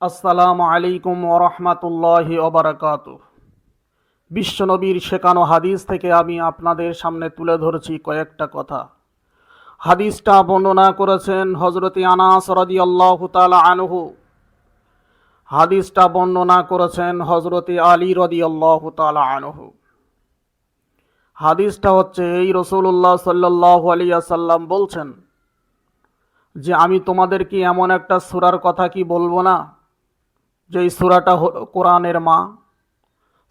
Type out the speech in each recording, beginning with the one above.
আসসালামু আলাইকুম ওরহমাতুল্লাহি ওবরাকাত বিশ্বনবীর শেখানো হাদিস থেকে আমি আপনাদের সামনে তুলে ধরছি কয়েকটা কথা। হাদিসটা বর্ণনা করেছেন হজরতি আনাস রাদিয়াল্লাহু তাআলা আনহু। হাদিসটা বর্ণনা করেছেন হজরতি আলী রদি রাদিয়াল্লাহু তাআলা আনহু। হাদিসটা হচ্ছে, এই রসুল্লাহ সাল্লাল্লাহু আলাইহি সাল্লাম বলছেন যে, আমি তোমাদের কি এমন একটা সূরার কথা কি বলব না? যে এই সুরাটা হলো কোরআনের মা,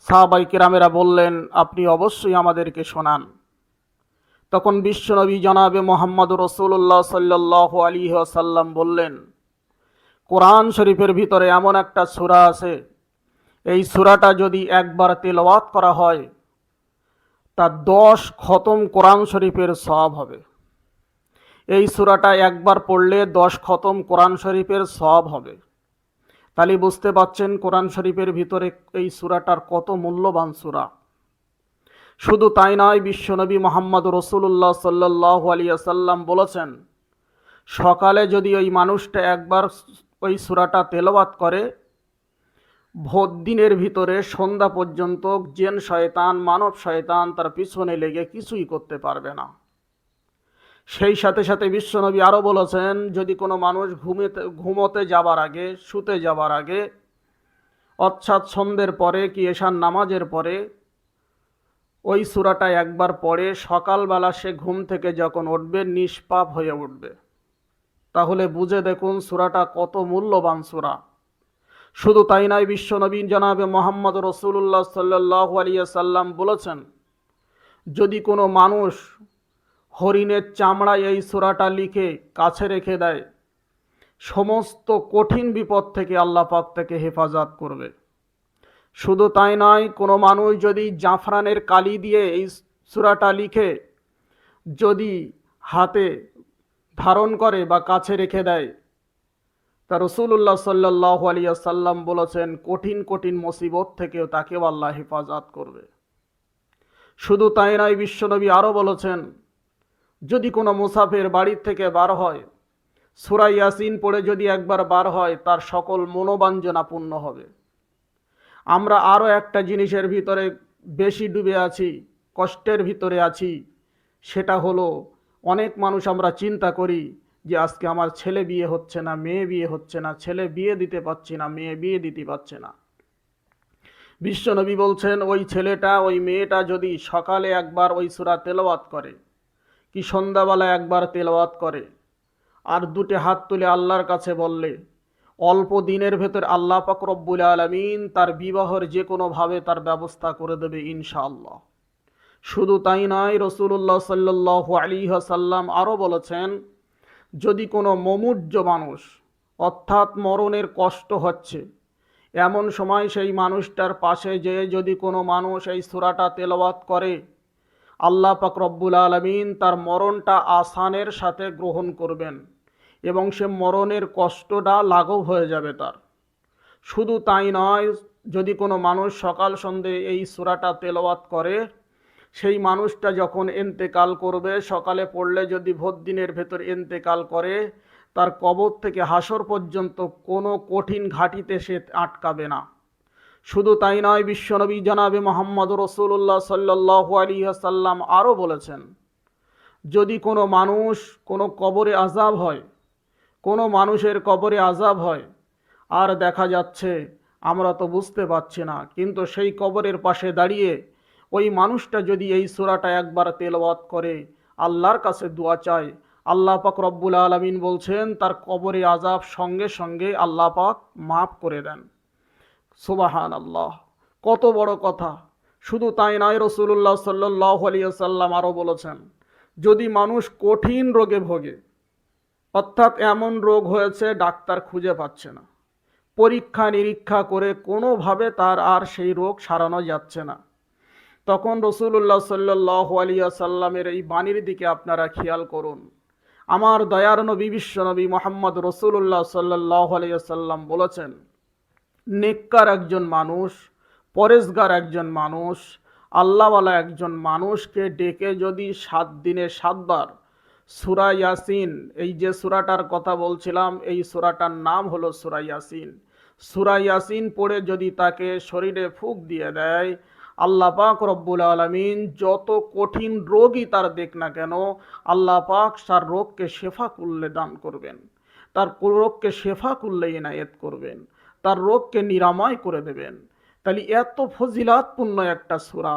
সাহাবাই কিরামেরা বললেন, আপনি অবশ্যই আমাদেরকে শোনান। তখন বিশ্বনবী জনাবে মোহাম্মদ রসুল্লাহ সাল্লাহ আলী আসাল্লাম বললেন, কোরআন শরীফের ভিতরে এমন একটা সুরা আছে, এই সুরাটা যদি একবার তেলাওয়াত করা হয় তা দশ খতম কোরআন শরীফের সব হবে। এই সুরাটা একবার পড়লে দশ খতম কোরআন শরীফের সব হবে। তাহলে বুঝতে পাচ্ছেন কোরআন শরীফের ভিতরে এই সুরাটার কত মূল্যবান সুরা। শুধু তাই নয় বিশ্বনবী মোহাম্মদ রসুল্লাহ সাল্লাহ আলিয়াসাল্লাম বলেছেন, সকালে যদি ওই মানুষটা একবার ওই সুরাটা তেলাওয়াত করে, ভোর দিনের ভিতরে সন্ধ্যা পর্যন্ত জেন শয়তান, মানব শয়তান তার পিছনে লেগে কিছুই করতে পারবে না। সেই সাথে সাথে বিশ্বনবী আরও বলেছেন, যদি কোনো মানুষ ঘুমেতে, ঘুমোতে যাবার আগে, শুতে যাবার আগে অর্থাৎ সন্ধ্যের পরে কি এশান নামাজের পরে, ওই সুরাটা একবার পড়ে সকালবেলা সে ঘুম থেকে যখন উঠবে, নিষ্পাপ হয়ে উঠবে। তাহলে বুঝে দেখুন সুরাটা কত মূল্যবান সুরা। শুধু তাই নয়, বিশ্বনবী জনাবে মোহাম্মদ রসুল্লাহ সাল্লাহ আলিয়া সাল্লাম বলেছেন, যদি কোনো মানুষ হরিণের চামড়ায় এই সুরাটা লিখে কাছে রেখে দেয়। সমস্ত কঠিন বিপদ থেকে আল্লাহ পাক থেকে হেফাজত করবে। শুধু তাই নয়, কোনো মানুষ যদি জাফরানের কালি দিয়ে এই সুরাটা লিখে যদি হাতে ধারণ করে বা কাছে রেখে দেয়, তা রসুল্লাহ সাল্লাহ আলিয়া সাল্লাম বলেছেন, কঠিন কঠিন মুসিবত থেকেও তাকেও আল্লাহ হেফাজত করবে। শুধু তাই নয়, বিশ্বনবী আরও বলেছেন যদি কোনো মুসাফের বাড়ির থেকে বার হয় সুরাই ইয়াসিন পড়ে যদি একবার বার হয়, তার সকল মনোবাঞ্জনা পূর্ণ হবে। আমরা আরও একটা জিনিসের ভিতরে বেশি ডুবে আছি, কষ্টের ভিতরে আছি, সেটা হলো অনেক মানুষ আমরা চিন্তা করি যে আজকে আমার ছেলে বিয়ে হচ্ছে না, মেয়ে বিয়ে হচ্ছে না, ছেলে বিয়ে দিতে পারছি না, মেয়ে বিয়ে দিতে পারছে না। বিশ্বনবী বলছেন, ওই ছেলেটা, ওই মেয়েটা যদি সকালে একবার ওই সুরা তেলাওয়াত করে কি সন্ধ্যাবেলা একবার তেলাওয়াত করে? আর দুটি হাত তুলে আল্লাহর কাছে বললে, অল্প দিনের ভেতর আল্লাহ পাক রব্বুল আলমিন তার বিবাহর যে কোনোভাবে তার ব্যবস্থা করে দেবে ইনশাআল্লাহ। শুধু তাই নয় রসুল্লাহ সাল্লাহ আলী সাল্লাম আরও বলেছেন, যদি কোনো মমুর্য মানুষ অর্থাৎ মরণের কষ্ট হচ্ছে, এমন সময় সেই মানুষটার পাশে যেয়ে যদি কোনো মানুষ এই সুরাটা তেলাওয়াত করে আল্লাহ পাক রব্বুল আলমিন তার মরণটা আসানের সাথে গ্রহণ করবেন এবং সে মরণের কষ্টটা লাঘব হয়ে যাবে তার। শুধু তাই নয়, যদি কোনো মানুষ সকাল সন্ধে এই সুরাটা তেলাওয়াত করে, সেই মানুষটা যখন এন্তেকাল করবে, সকালে পড়লে যদি ভোর দিনের ভেতর এন্তেকাল করে, তার কবর থেকে হাসর পর্যন্ত কোনো কঠিন ঘাটিতে সে আটকাবে না। শুধু তাই নয়, বিশ্বনবী জানাবে মোহাম্মদ রসুল্লাহ সাল্লাহ আলী সাল্লাম আরও বলেছেন, যদি কোনো মানুষ কোনো কবরে আজাব হয়, কোনো মানুষের কবরে আজাব হয়, আর দেখা যাচ্ছে আমরা তো বুঝতে পারছি না, কিন্তু সেই কবরের পাশে দাঁড়িয়ে ওই মানুষটা যদি এই সুরাটা একবার তেলওয়াত করে, আল্লাহর কাছে দোয়া চায়, আল্লাহ পাক রব্বুল আলমিন বলছেন, তার কবরে আজাব সঙ্গে সঙ্গে আল্লাহ পাক মাফ করে দেন। সুবাহান আল্লাহ কত বড় কথা। শুধু তাই নয় রসুল্লাহ সাল্লাহ আলিয়াল্লাম আরও বলেছেন, যদি মানুষ কঠিন রোগে ভোগে, অর্থাৎ এমন রোগ হয়েছে ডাক্তার খুঁজে পাচ্ছে না। পরীক্ষা নিরীক্ষা করে কোনোভাবে তার আর সেই রোগ সারানো যাচ্ছে না। তখন রসুল্লাহ সাল্লাহ আলিয়া সাল্লামের এই বাণীর দিকে আপনারা খেয়াল করুন। আমার দয়ার নবী, বিশ্বনবী মোহাম্মদ রসুল্লাহ সাল্লাহ আলিয়া সাল্লাম বলেছেন নেককার একজন মানুষ, পরেশগার একজন মানুষ, আল্লাহওয়ালা একজন মানুষকে ডেকে যদি সাত দিনে সাতবার সুরা ইয়াসিন, এই যে সুরাটার কথা বলছিলাম, এই সুরাটার নাম হলো সুরা ইয়াসিন। সুরা ইয়াসিন পড়ে যদি তাকে শরীরে ফুক দিয়ে দেয়, আল্লাহ পাক রব্বুল আলমিন যত কঠিন রোগই তার দেখ না কেন, আল্লাহ পাক তার রোগকে শেফা করলে দান করবেন। তার রোগকে শেফা করলে ইনায়েত করবেন। তার রোগকে নিরাময় করে দেবেন। তাহলে এত ফজিলাতপূর্ণ একটা সূরা।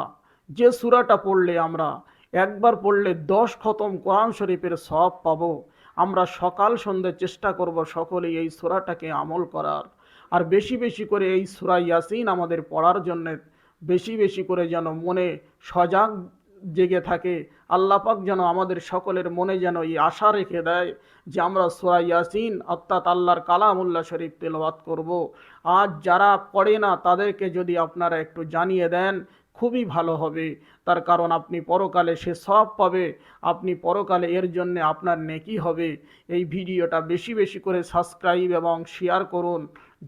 যে সূরাটা পড়লে আমরা একবার পড়লে দশ খতম কোরআন শরীফের সব পাবো। আমরা সকাল সন্ধ্যে চেষ্টা করব সকলেই এই সূরাটাকে আমল করার। আর বেশি বেশি করে এই সূরা ইয়াসিন আমাদের পড়ার জন্য বেশি বেশি করে যেন মনে সজাগ জেগে থাকে। আল্লাহ পাক যেন আমাদের সকলের মনে যেন এই আশা রেখে দেয় যে আমরা সূরা ইয়াসিন অর্থাৎ আল্লাহর কালামুল্লাহ শরীফ তেলাওয়াত করব। আজ যারা পড়ে না, তাদেরকে যদি আপনারা একটু জানিয়ে দেন, খুবই ভালো হবে। তার কারণ আপনি পরকালে সে সব পাবে, আপনি পরকালে এর জন্য আপনার নেকি হবে। এই ভিডিওটা বেশি বেশি করে সাবস্ক্রাইব এবং শেয়ার করুন,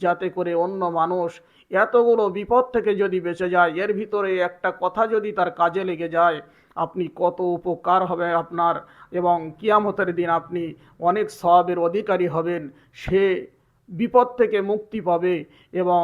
যাতে করে অন্য মানুষ এতগুলো বিপদ থেকে যদি বেঁচে যায়, এর ভিতরে একটা কথা যদি তার কাজে লেগে যায়, আপনি কত উপকার হবে আপনার এবং কিয়ামতের দিন আপনি অনেক সবের অধিকারী হবেন, সে বিপদ থেকে মুক্তি পাবে এবং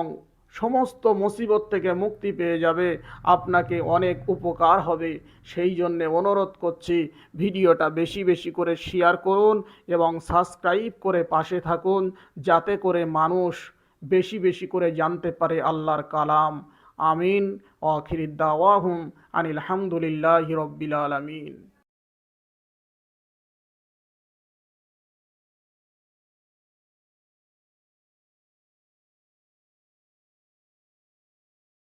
সমস্ত মুসিবত থেকে মুক্তি পেয়ে যাবে, আপনাকে অনেক উপকার হবে। সেই জন্যে অনুরোধ করছি, ভিডিওটা বেশি বেশি করে শেয়ার করুন এবং সাবস্ক্রাইব করে পাশে থাকুন, যাতে করে মানুষ বেশি বেশি করে জানতে পারে আল্লাহর কালাম। আমিন। আখির দাওয়াহুম আনিল হামদুলিল্লাহি আলামিন।